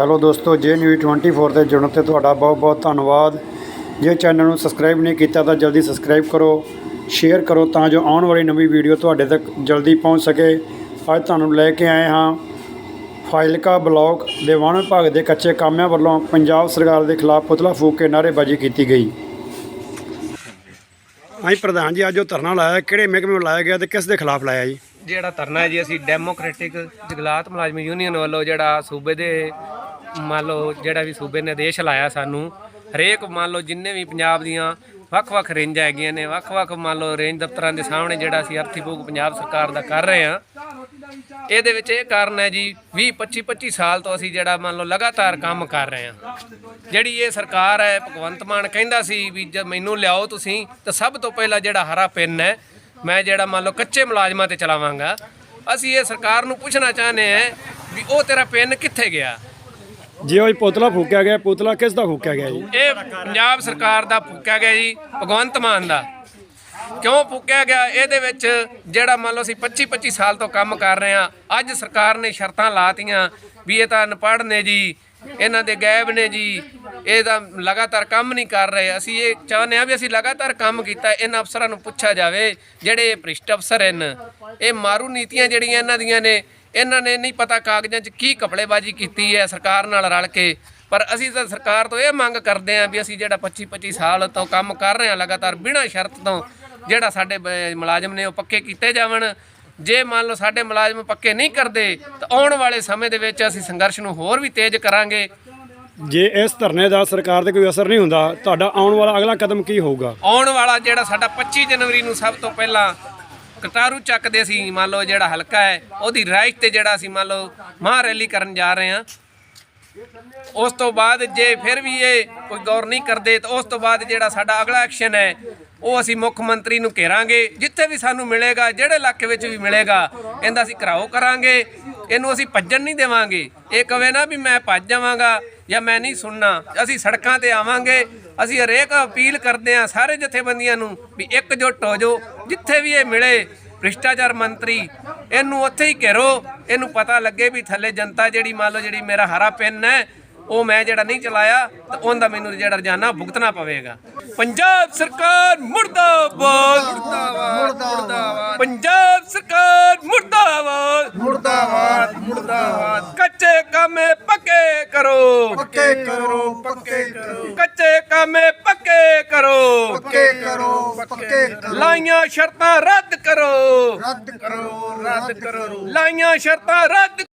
Hello ਦੋਸਤੋ ਜੇ news 24 ਤੇ ਜੁੜਨ ਤੇ ਤੁਹਾਡਾ ਬਹੁਤ ਬਹੁਤ ਧੰਨਵਾਦ। ਜੇ ਚੈਨਲ ਨੂੰ ਸਬਸਕ੍ਰਾਈਬ ਨਹੀਂ ਕੀਤਾ ਤਾਂ ਜਲਦੀ ਸਬਸਕ੍ਰਾਈਬ ਕਰੋ, ਸ਼ੇਅਰ ਕਰੋ ਤਾਂ ਜੋ ਆਉਣ ਵਾਲੀ ਨਵੀਂ ਵੀਡੀਓ ਤੁਹਾਡੇ ਤੱਕ ਜਲਦੀ ਪਹੁੰਚ ਸਕੇ। ਅੱਜ ਤੁਹਾਨੂੰ ਲੈ ਕੇ ਆਏ ਹਾਂ ਫਾਇਲਕਾ ਬਲਾਕ ਦੇ ਵਣ ਵਿਭਾਗ ਦੇ ਕੱਚੇ ਕਾਮਿਆਂ ਵੱਲੋਂ ਪੰਜਾਬ ਸਰਕਾਰ ਦੇ ਖਿਲਾਫ ਪੁਤਲਾ ਫੂਕ ਕੇ ਨਾਅਰੇਬਾਜ਼ੀ ਕੀਤੀ ਗਈ। ਹਾਂਜੀ ਪ੍ਰਧਾਨ ਜੀ, ਅੱਜ ਉਹ ਧਰਨਾ ਲਾਇਆ, ਕਿਹੜੇ ਮਹਿਕਮੇ ਨੂੰ ਲਾਇਆ ਗਿਆ ਤੇ ਕਿਸ ਦੇ ਖਿਲਾਫ ਲਾਇਆ ਜੀ? ਜਿਹੜਾ ਧਰਨਾ ਹੈ ਜੀ, ਅਸੀਂ ਡੈਮੋਕ੍ਰੈਟਿਕ ਜਗਲਾਤ ਮੁਲਾਜ਼ਮ ਯੂਨੀਅਨ ਵੱਲੋਂ ਜਿਹੜਾ ਸੂਬੇ ਦੇ ਮੰਨ ਲਓ ਜਿਹੜਾ ਵੀ ਸੂਬੇ ਨੇ ਦੇਸ਼ ਲਾਇਆ ਸਾਨੂੰ, ਹਰੇਕ ਮੰਨ ਲਓ ਜਿੰਨੇ ਵੀ ਪੰਜਾਬ ਦੀਆਂ ਵੱਖ-ਵੱਖ ਰੇਂਜਾਂ ਹੈਗੀਆਂ ਨੇ ਵੱਖ-ਵੱਖ ਮੰਨ ਲਓ ਰੇਂਜ ਦਫ਼ਤਰਾਂ ਦੇ ਸਾਹਮਣੇ ਜਿਹੜਾ ਅਸੀਂ ਅਰਥੀ ਫੂਕ ਪੰਜਾਬ ਸਰਕਾਰ ਦਾ ਕਰ ਰਹੇ ਹਾਂ, ਇਹਦੇ ਵਿੱਚ ਇਹ ਕਾਰਨ ਹੈ ਜੀ 20 25 25 ਸਾਲ ਤੋਂ ਅਸੀਂ ਜਿਹੜਾ ਮੰਨ ਲਓ ਲਗਾਤਾਰ ਕੰਮ ਕਰ ਰਹੇ ਹਾਂ। ਜਿਹੜੀ ਇਹ ਸਰਕਾਰ ਹੈ, ਭਗਵੰਤ ਮਾਨ ਕਹਿੰਦਾ ਸੀ ਵੀ ਜਦ ਮੈਨੂੰ ਲਿਆਓ ਤੁਸੀਂ, ਤਾਂ ਸਭ ਤੋਂ ਪਹਿਲਾਂ ਜਿਹੜਾ ਹਰਾ ਪਿੰਨ ਹੈ, ਮੈਂ ਜਿਹੜਾ ਮੰਨ ਲਓ ਕੱਚੇ ਮੁਲਾਜ਼ਮਾਂ ਤੇ ਚਲਾਵਾਂਗਾ। ਅਸੀਂ ਇਹ ਸਰਕਾਰ ਨੂੰ ਪੁੱਛਣਾ ਚਾਹੁੰਦੇ ਹਾਂ ਵੀ ਉਹ ਤੇਰਾ ਪਿੰਨ ਕਿੱਥੇ ਗਿਆ? ਜੇ ਉਹ ਪੁਤਲਾ ਫੂਕਿਆ ਗਿਆ, ਪੁਤਲਾ ਕਿਸ ਦਾ ਫੂਕਿਆ ਗਿਆ ਜੀ? ਇਹ ਪੰਜਾਬ ਸਰਕਾਰ ਦਾ ਫੂਕਿਆ ਗਿਆ ਜੀ, ਭਗਵੰਤ ਮਾਨ ਦਾ। ਕਿਉਂ ਫੂਕਿਆ ਗਿਆ? ਇਹਦੇ ਵਿੱਚ ਜਿਹੜਾ ਮੰਨ ਲਓ ਅਸੀਂ 25 25 ਸਾਲ ਤੋਂ ਕੰਮ ਕਰ ਰਹੇ ਹਾਂ, ਅੱਜ ਸਰਕਾਰ ਨੇ ਸ਼ਰਤਾਂ ਲਾਤੀਆਂ ਵੀ ਇਹ ਤਾਂ ਅਨਪੜ੍ਹ ਨੇ ਜੀ, ਇਹਨਾਂ ਦੇ ਗਾਇਬ ਨੇ ਜੀ, ਇਹ ਤਾਂ ਲਗਾਤਾਰ ਕੰਮ ਨਹੀਂ ਕਰ ਰਹੇ। ਅਸੀਂ ਇਹ ਚਾਹੁੰਦੇ ਹਾਂ ਵੀ ਅਸੀਂ ਲਗਾਤਾਰ ਕੰਮ ਕੀਤਾ, ਇਹਨਾਂ ਅਫਸਰਾਂ ਨੂੰ ਪੁੱਛਿਆ ਜਾਵੇ, ਜਿਹੜੇ ਭ੍ਰਿਸ਼ਟ ਅਫਸਰ ਹਨ, ਇਹ ਮਾਰੂ ਨੀਤੀਆਂ ਜਿਹੜੀਆਂ ਇਹਨਾਂ ਦੀਆਂ ਨੇ ਇਹਨਾਂ ਨੇ ਨਹੀਂ ਪਤਾ ਕਾਗਜ਼ਾਂ 'ਚ ਕੀ ਕਪੜੇਬਾਜ਼ੀ ਕੀਤੀ ਹੈ ਸਰਕਾਰ ਨਾਲ ਰਲ ਕੇ। ਪਰ ਅਸੀਂ ਤਾਂ ਸਰਕਾਰ ਤੋਂ ਇਹ ਮੰਗ ਕਰਦੇ ਹਾਂ ਵੀ ਅਸੀਂ ਜਿਹੜਾ 25 25 ਸਾਲ ਤੋਂ ਕੰਮ ਕਰ ਰਹੇ ਹਾਂ ਲਗਾਤਾਰ ਬਿਨਾਂ ਸ਼ਰਤ ਤੋਂ ਜਿਹੜਾ ਸਾਡੇ ਮੁਲਾਜ਼ਮ ਨੇ ਉਹ ਪੱਕੇ ਕੀਤੇ ਜਾਵਣ। ਜੇ ਮੰਨ ਲਓ ਸਾਡੇ ਮੁਲਾਜ਼ਮ ਪੱਕੇ ਨਹੀਂ ਕਰਦੇ ਤਾਂ ਆਉਣ ਵਾਲੇ ਸਮੇਂ ਦੇ ਵਿੱਚ ਅਸੀਂ ਸੰਘਰਸ਼ ਨੂੰ ਹੋਰ ਵੀ ਤੇਜ਼ ਕਰਾਂਗੇ। ਜੇ ਇਸ ਧਰਨੇ ਦਾ ਸਰਕਾਰ ਤੇ ਕੋਈ ਅਸਰ ਨਹੀਂ ਹੁੰਦਾ ਤੁਹਾਡਾ ਆਉਣ ਵਾਲਾ ਅਗਲਾ ਕਦਮ ਕੀ ਹੋਊਗਾ? ਆਉਣ ਵਾਲਾ ਜਿਹੜਾ ਸਾਡਾ 25 ਜਨਵਰੀ ਨੂੰ ਸਭ ਤੋਂ ਪਹਿਲਾਂ ਕਟਾਰੂ ਚੱਕ ਦੇ ਸੀ, ਮੰਨ ਲਓ ਜਿਹੜਾ ਹਲਕਾ ਹੈ, ਉਹਦੀ ਰਾਈਟ ਤੇ ਜਿਹੜਾ ਅਸੀਂ ਮੰਨ ਲਓ ਮਹਾਂ ਰੈਲੀ ਕਰਨ ਜਾ ਰਹੇ ਹਾਂ। ਉਸ ਤੋਂ ਬਾਅਦ ਜੇ ਫਿਰ ਵੀ ਇਹ ਕੋਈ ਗੌਰ ਨਹੀਂ ਕਰਦੇ, ਤਾਂ ਉਸ ਤੋਂ ਬਾਅਦ ਜਿਹੜਾ ਸਾਡਾ ਅਗਲਾ ਐਕਸ਼ਨ ਹੈ, ਉਹ ਅਸੀਂ ਮੁੱਖ ਮੰਤਰੀ ਨੂੰ ਘੇਰਾਂਗੇ, ਜਿੱਥੇ ਵੀ ਸਾਨੂੰ ਮਿਲੇਗਾ, ਜਿਹੜੇ ਇਲਾਕੇ ਵਿੱਚ ਵੀ ਮਿਲੇਗਾ, ਇਹਦਾ ਅਸੀਂ ਘਰਾਓ ਕਰਾਂਗੇ। ਇਹਨੂੰ ਅਸੀਂ ਭੱਜਣ ਨਹੀਂ ਦੇਵਾਂਗੇ। ਇਹ ਕਵੇ ਨਾ ਵੀ ਮੈਂ ਭੱਜ ਜਾਵਾਂਗਾ ਜਾਂ ਮੈਂ ਨਹੀਂ ਸੁਣਨਾ। ਅਸੀਂ ਸੜਕਾਂ ਤੇ ਆਵਾਂਗੇ ਅਸੀਂ ਹਰੇਕ ਅਪੀਲ ਕਰਦੇ ਹਾਂ ਸਾਰੇ ਜਥੇਬੰਦੀਆਂ ਨੂੰ ਵੀ ਇਕਜੁੱਟ ਹੋ ਜਾਓ ਜਿੱਥੇ ਵੀ ਇਹ ਮਿਲੇ ਭ੍ਰਿਸ਼ਟਾਚਾਰ ਮੰਤਰੀ ਇਹਨੂੰ ਉੱਥੇ ਹੀ ਘੇਰੋ। ਇਹਨੂੰ ਪਤਾ ਲੱਗੇ ਵੀ ਥੱਲੇ ਜਨਤਾ ਜਿਹੜੀ ਮੰਨ ਲਓ ਜਿਹੜੀ ਮੇਰਾ ਹਰਾ ਪੈਨ ਹੈ ਉਹ ਮੈਂ ਜਿਹੜਾ ਨਹੀਂ ਚਲਾਇਆ ਤਾਂ ਉਹਦਾ ਮੈਨੂੰ ਜਿਹੜਾ ਰੋਜ਼ਾਨਾ ਭੁਗਤਣਾ ਪਵੇਗਾ। ਪੰਜਾਬ ਸਰਕਾਰ ਮੁਰਦਾਬਾਦ। ਮੁਰਦਾਬਾਦ ਪੰਜਾਬ ਸਰਕਾਰ ਮੁਰਦਾਬਾਦ ਮੁਰਦਾਬਾਦ ਕੱਚੇ ਕਾਮੇ ਪੱਕੇ ਕਰੋ। ਪੱਕੇ ਕਰੋ ਪੱਕੇ ਕਰੋ। ਕੱਚੇ ਕਾਮੇ ਪੱਕੇ ਕਰੋ। ਪੱਕੇ ਕਰੋ ਪੱਕੇ ਕਰੋ। ਲਾਈਆਂ ਸ਼ਰਤਾਂ ਰੱਦ ਕਰੋ। ਰੱਦ ਕਰੋ ਰੱਦ ਕਰੋ। ਲਾਈਆਂ ਸ਼ਰਤਾਂ ਰੱਦ